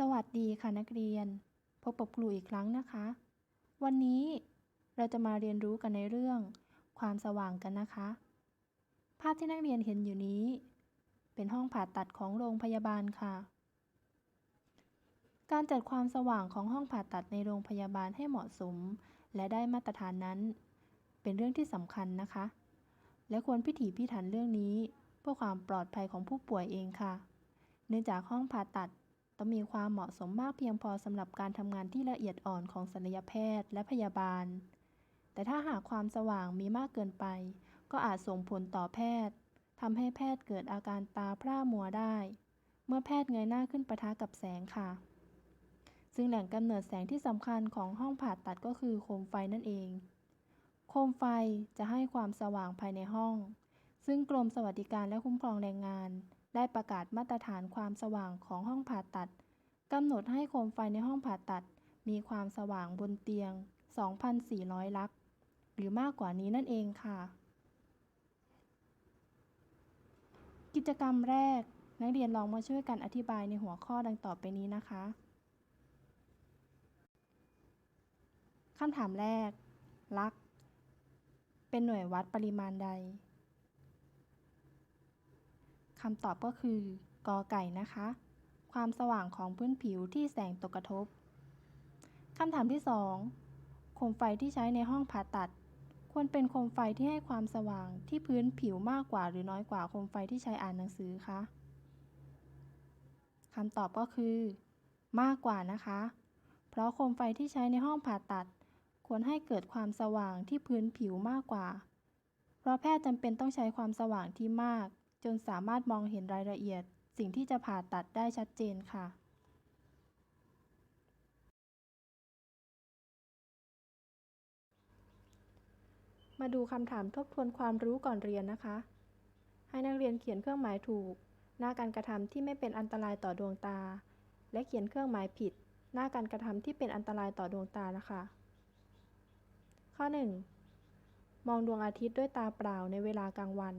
สวัสดีค่ะนักเรียน พบกับครูอีกครั้งนะคะ วันนี้เราจะมาเรียนรู้กันในเรื่อง ความสว่างกันนะคะ ภาพที่นักเรียนเห็นอยู่นี้ เป็นห้องผ่าตัดของโรงพยาบาลค่ะ การจัดความสว่างของห้องผ่าตัดในโรงพยาบาลให้เหมาะสม และได้มาตรฐานนั้น เป็นเรื่องที่สำคัญนะคะ และควรพิถีพิถันเรื่องนี้ เพื่อความปลอดภัยของผู้ป่วยเองค่ะ เนื่องจากห้องผ่าตัด ต้องมีความเหมาะสมมากเพียงพอสำหรับการทำงานที่ละเอียดอ่อนของศัลยแพทย์และพยาบาล แต่ถ้าหากความสว่างมีมากเกินไป ก็อาจส่งผลต่อแพทย์ทำให้แพทย์เกิดอาการตาพร่ามัวได้ เมื่อแพทย์เงยหน้าขึ้นประทะกับแสงค่ะ ซึ่งแหล่งกำเนิดแสงที่สำคัญของห้องผ่าตัดก็คือโคมไฟนั่นเอง โคมไฟจะให้ความสว่างภายในห้อง ซึ่งกรมสวัสดิการและคุ้มครองแรงงาน ได้ประกาศมาตรฐานความสว่างของห้องผ่าตัดกำหนดให้โคมไฟในห้องผ่าตัด มีความสว่างบนเตียง 2,400 ลัก หรือมากกว่านี้นั่นเองค่ะ กิจกรรมแรก นักเรียนลองมาช่วยกันอธิบายในหัวข้อดังต่อไปนี้นะคะคำถามแรก ลัก เป็นหน่วยวัดปริมาณใด คำตอบก็คือกอไก่นะคะ ความสว่างของพื้นผิวที่แสงตกกระทบคำถามที่ 2 โคมไฟที่ใช้ในห้องผ่าตัด ควรเป็นโคมไฟที่ให้ความสว่างที่พื้นผิวมากกว่าหรือน้อยกว่าโคมไฟที่ใช้อ่านหนังสือคะคำตอบก็คือ มากกว่านะคะ เพราะโคมไฟที่ใช้ในห้องผ่าตัด ควรให้เกิดความสว่างที่พื้นผิวมากกว่า เพราะแพทย์จำเป็นต้องใช้ความสว่างที่มาก จนสามารถมองเห็นรายละเอียด สิ่งที่จะผ่าตัดได้ชัดเจนค่ะ มาดูคำถามทบทวนความรู้ก่อนเรียนนะคะ ให้นักเรียนเขียนเครื่องหมายถูก หน้าการกระทำที่ไม่เป็นอันตรายต่อดวงตา และเขียนเครื่องหมายผิด หน้าการกระทำที่เป็นอันตรายต่อดวงตานะคะ ข้อ 1. มองดวงอาทิตย์ด้วยตาเปล่าในเวลากลางวัน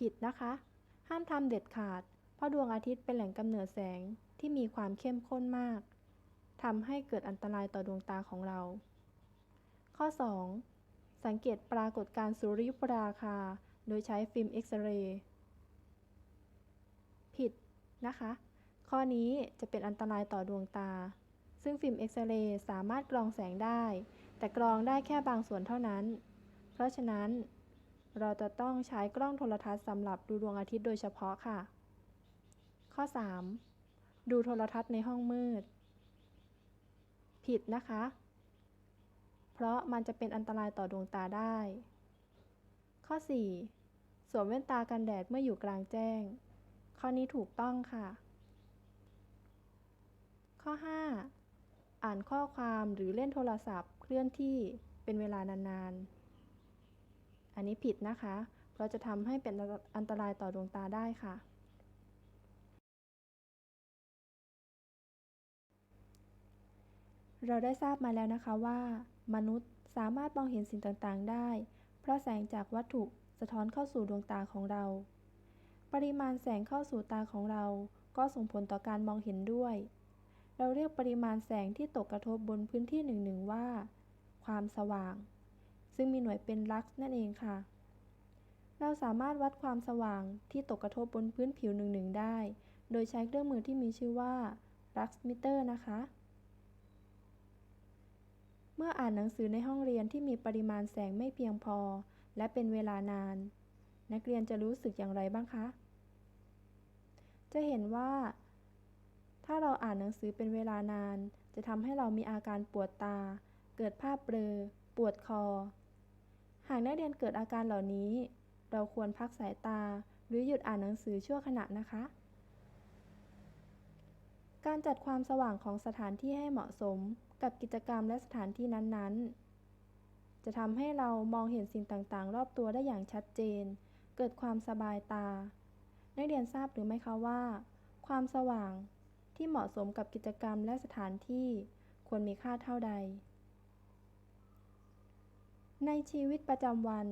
ผิดนะคะ ห้ามทำเด็ดขาด เพราะดวงอาทิตย์เป็นแหล่งกำเนิดแสงที่มีความเข้มข้นมากทำให้เกิดอันตรายต่อดวงตาของเรา ข้อ 2. สังเกตปรากฏการณ์สุริยุปราคา โดยใช้ฟิล์มเอ็กซเรย์ผิดนะคะ ข้อนี้จะเป็นอันตรายต่อดวงตา ซึ่งฟิล์มเอ็กซเรย์สามารถกรองแสงได้ แต่กรองได้แค่บางส่วนเท่านั้น เพราะฉะนั้น เราจะต้องใช้กล้องโทรทัศน์สำหรับดูดวงอาทิตย์โดยเฉพาะค่ะ ข้อ 3. ดูโทรทัศน์ในห้องมืด ผิดนะคะ เพราะมันจะเป็นอันตรายต่อดวงตาได้ ข้อ 4. สวมแว่นตากันแดดเมื่ออยู่กลางแจ้ง ข้อนี้ถูกต้องค่ะ ข้อ 5. อ่านข้อความหรือเล่นโทรศัพท์เคลื่อนที่เป็นเวลานานๆ อันนี้ผิดนะคะ เพราะจะทำให้เป็นอันตรายต่อดวงตาได้ค่ะ เราได้ทราบมาแล้วนะคะว่า มนุษย์สามารถมองเห็นสิ่งต่างๆได้ เพราะแสงจากวัตถุสะท้อนเข้าสู่ดวงตาของเรา ปริมาณแสงเข้าสู่ตาของเรา ก็ส่งผลต่อการมองเห็นด้วย เราเรียกปริมาณแสงที่ตกกระทบบนพื้นที่หนึ่งๆว่า ความสว่าง ซึ่งมีหน่วยเป็นลักซ์นั่นเองค่ะ เราสามารถวัดความสว่างที่ตกกระทบบนพื้นผิวหนึ่งๆได้ โดยใช้เครื่องมือที่มีชื่อว่าลักซ์มิเตอร์นะคะ เมื่ออ่านหนังสือในห้องเรียนที่มีปริมาณแสงไม่เพียงพอ และเป็นเวลานาน นักเรียนจะรู้สึกอย่างไรบ้างคะ จะเห็นว่า ถ้าเราอ่านหนังสือเป็นเวลานาน จะทำให้เรามีอาการปวดตา เกิดภาพเบลอปวดคอ หากนักเรียนเกิดอาการเหล่านี้ เราควรพักสายตา หรือหยุดอ่านหนังสือชั่วขณะนะคะ การจัดความสว่างของสถานที่ให้เหมาะสมกับกิจกรรมและสถานที่นั้นๆ จะทำให้เรามองเห็นสิ่งต่างๆ รอบตัวได้อย่างชัดเจน เกิดความสบายตา นักเรียนทราบหรือไม่คะว่า ความสว่างที่เหมาะสมกับกิจกรรมและสถานที่ควรมีค่าเท่าใด ในชีวิตประจำวัน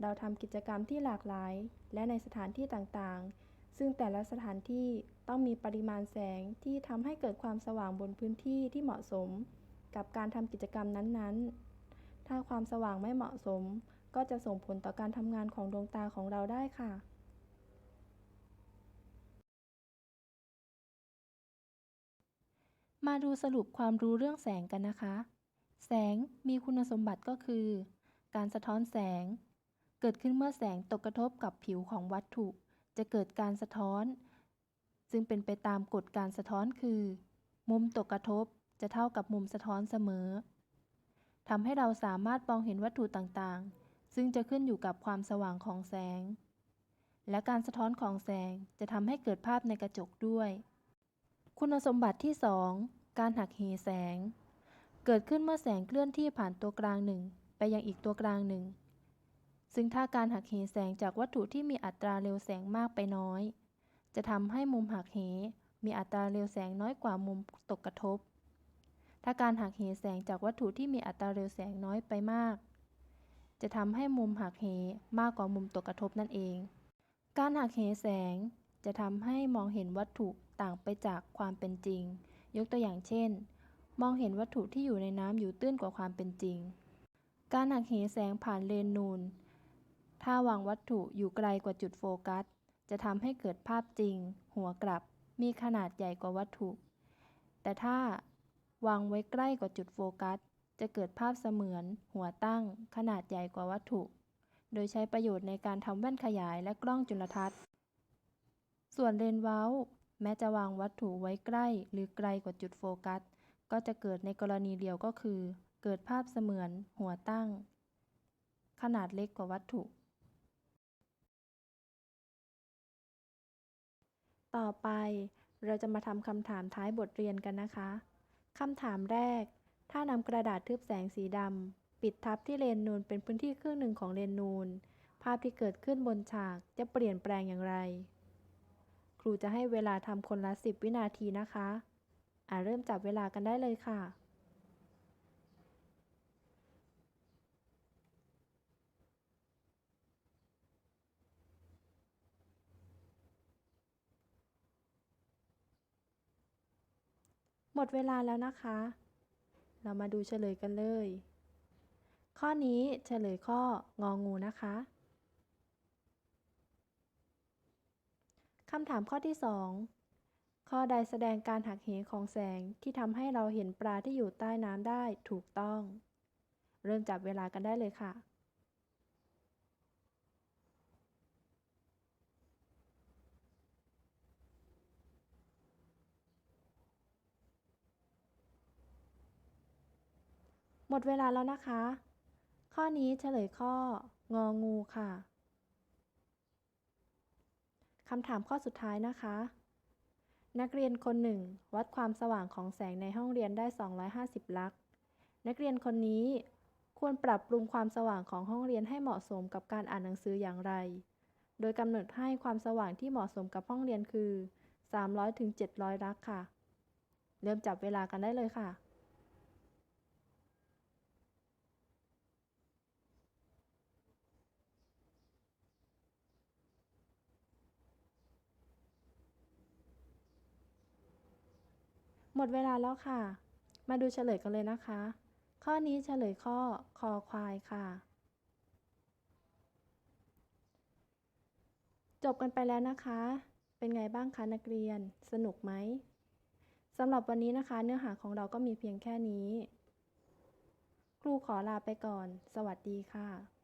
เราทำกิจกรรมที่หลากหลาย และในสถานที่ต่างๆ ซึ่งแต่ละสถานที่ต้องมีปริมาณแสงที่ทำให้เกิดความสว่างบนพื้นที่ที่เหมาะสม กับการทำกิจกรรมนั้นๆ ถ้าความสว่างไม่เหมาะสม ก็จะส่งผลต่อการทำงานของดวงตาของเราได้ค่ะมาดูสรุปความรู้เรื่องแสงกันนะคะ แสงมีคุณสมบัติก็คือ การสะท้อนแสง เกิดขึ้นเมื่อแสงตกกระทบกับผิวของวัตถุ จะเกิดการสะท้อน ซึ่งเป็นไปตามกฎการสะท้อนคือ มุมตกกระทบจะเท่ากับมุมสะท้อนเสมอทำให้เราสามารถมองเห็นวัตถุต่างๆ ซึ่งจะขึ้นอยู่กับความสว่างของแสง และการสะท้อนของแสงจะทำให้เกิดภาพในกระจกด้วย คุณสมบัติที่ 2 การหักเหแสง เกิดขึ้นเมื่อแสงเคลื่อนที่ผ่านตัวกลางหนึ่ง ไปยังอีกตัวกลางหนึ่ง ซึ่งถ้าการหักเหแสงจากวัตถุที่มีอัตราเร็วแสงมากไปน้อย จะทำให้มุมหักเห มีอัตราเร็วแสงน้อยกว่ามุมตกกระทบ ถ้าการหักเหแสงจากวัตถุที่มีอัตราเร็วแสงน้อยไปมาก จะทำให้มุมหักเหมากกว่ามุมตกกระทบนั่นเอง การหักเหแสงจะทำให้มองเห็นวัตถุต่างไปจากความเป็นจริง ยกตัวอย่างเช่น มองเห็นวัตถุที่อยู่ในน้ำอยู่ตื้นกว่าความเป็นจริง การหักเหแสงผ่านเลนนูน ถ้าวางวัตถุอยู่ไกลกว่าจุดโฟกัส จะทำให้เกิดภาพจริง หัวกลับ มีขนาดใหญ่กว่าวัตถุ แต่ถ้าวางไว้ใกล้กว่าจุดโฟกัส จะเกิดภาพเสมือน หัวตั้ง ขนาดใหญ่กว่าวัตถุ โดยใช้ประโยชน์ในการทำแว่นขยายและกล้องจุลทรรศน์ ส่วนเลนเว้า แม้จะวางวัตถุไว้ใกล้หรือไกลกว่าจุดโฟกัส ก็จะเกิดในกรณีเดียวก็คือ เกิดภาพเสมือนหัวตั้ง ขนาดเล็กกว่าวัตถุ ต่อไปเราจะมาทำคำถามท้ายบทเรียนกันนะคะ คำถามแรก ถ้านำกระดาษทึบแสงสีดำปิดทับที่เลนนูนเป็นพื้นที่ครึ่งหนึ่งของเลนนูน ภาพที่เกิดขึ้นบนฉากจะเปลี่ยนแปลงอย่างไร ครูจะให้เวลาทำคนละ 10 วินาทีนะคะ อ่าเริ่มจับเวลากันได้เลยค่ะ หมดเวลาแล้วนะคะ เรามาดูเฉลยกันเลย ข้อนี้เฉลยข้ององูนะคะคำถามข้อที่ 2 ข้อใดแสดงการหักเหของแสงที่ทำให้เราเห็นปลาที่อยู่ใต้น้ำได้ถูกต้อง เริ่มจับเวลากันได้เลยค่ะ หมดเวลาแล้วนะคะ ข้อนี้เฉลยข้ององูค่ะคำถามข้อสุดท้ายนะคะ นักเรียนคนหนึ่ง วัดความสว่างของแสงในห้องเรียนได้ 250 ลัก นักเรียนคนนี้ควรปรับปรุงความสว่างของห้องเรียนให้เหมาะสมกับการอ่านหนังสืออย่างไร โดยกำหนดให้ความสว่างที่เหมาะสมกับห้องเรียนคือ 300ถึง700 ลักค่ะ เริ่มจับเวลากันได้เลยค่ะ ห มดเวลาแล้วค่ะ มาดูเฉลยกันเลยนะคะ ข้อนี้เฉลยข้อคอควายค่ะ จบกันไปแล้วนะคะ เป็นไงบ้างคะนักเรียน สนุกไหมสำหรับวันนี้นะคะ เนื้อหาของเราก็มีเพียงแค่นี้ ครูขอลาไปก่อน สวัสดีค่ะ